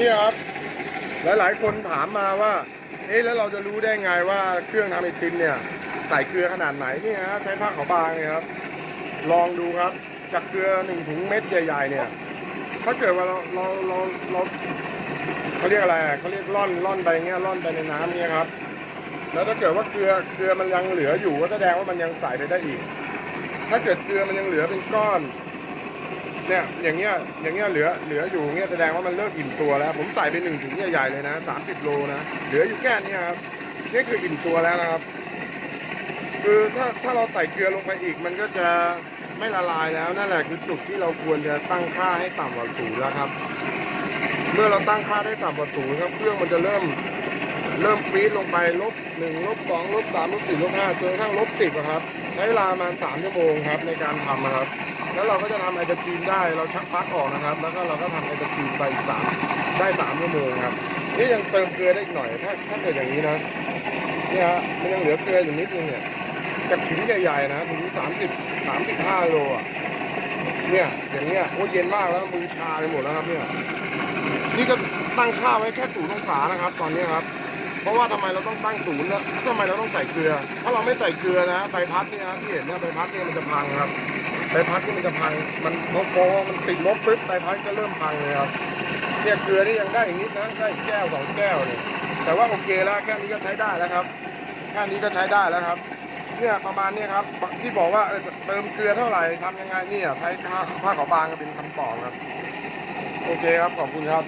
นี่ครับ หลายๆ คนถามมาว่า เอ๊ะแล้วเราจะรู้ได้ไงว่าเครื่องทำไอติมเนี่ยใส่เกลือขนาดไหนนี่ฮะใช้ผ้าขาวบางเนี่ยครับ ลองดูครับจากเกลือหนึ่งถุงเม็ดใหญ่ๆเนี่ย ถ้าเกิดว่าเราเราเราเราเขาเรียกอะไรเขาเรียกร่อนร่อนไปเงี้ยร่อนไปในน้ำเนี่ยครับ แล้วถ้าเกิดว่าเกลือเกลือมันยังเหลืออยู่ก็แสดงว่ามันยังใส่ไปได้อีก ถ้าเกิดเกลือมันยังเหลือเป็นก้อน เนี่ยอย่างเงี้ยอย่างเงี้ยเหลือเหลืออยู่เงี้ยแสดงว่ามันเริ่มอิ่มตัวแล้ว ผมใส่ไปหนึ่งถุงใหญ่ๆเลยนะสามสิบโลนะเหลืออยู่แค่นี้ครับนี่คืออิ่มตัวแล้วนะครับ คือถ้าถ้าเราใส่เกลือลงไปอีก มันก็จะไม่ละลายแล้วนั่นแหละคือจุดที่เราควรจะตั้งค่าให้ต่ำกว่าศูนย์แล้วครับ เมื่อเราตั้งค่าได้ต่ำกว่าศูนย์ครับเครื่องมันจะเริ่มเริ่มปี๊ดลงไปลบหนึ่งลบสองลบสามลบสี่ลบห้าจนกระทั่งลบสิบครับใช้เวลาประมาณสามชั่วโมงครับในการทำนะครับ แล้วเราก็จะทำไอศครีมได้เราชักปลั๊กออกนะครับ แล้วก็เราก็ทำไอศครีมไปสามได้สามชั่วโมงครับนี่ยังเติมเกลือได้อีกหน่อย ถ้าถ้าเกิดอย่างนี้นะเนี่ยฮะมันยังเหลือเกลืออยู่นิดนึงเนี่ยจากถุงใหญ่ๆนะถุงสามสิบสามสิบห้าโลอะเนี่ยอย่างเงี้ยโอ้เย็นมากแล้วมือชาไปหมดแล้วครับเนี่ยนี่ก็ตั้งค่าวไว้แค่ศูนย์องศานะครับ ตอนนี้ครับ เพราะว่าทำไมเราต้องตั้งศูนย์แล้วทำไมเราต้องใส่เกลือ ถ้าเราไม่ใส่เกลือนะใบพัดเนี่ยที่เห็นเนี่ยใบพัดเนี่ยมันจะพังครับใบพัดที่มันจะพัง มันพอพอมันติดลบปุ๊บใบพัดก็เริ่มพังเลยครับเนี่ยเกลือนี่ยังได้อย่างนี้นะได้แก้วสองแก้วเนี่ยแต่ว่าโอเคแล้วแค่นี้ก็ใช้ได้แล้วครับแค่นี้ก็ใช้ได้แล้วครับเนี่ยประมาณเนี้ครับที่บอกว่าเออเติมเกลือเท่าไหร่ทำยังไงเนี่ยใช้ผ้าผ้าขาวบางก็เป็นคำตอบครับ โอเคครับขอบคุณครับ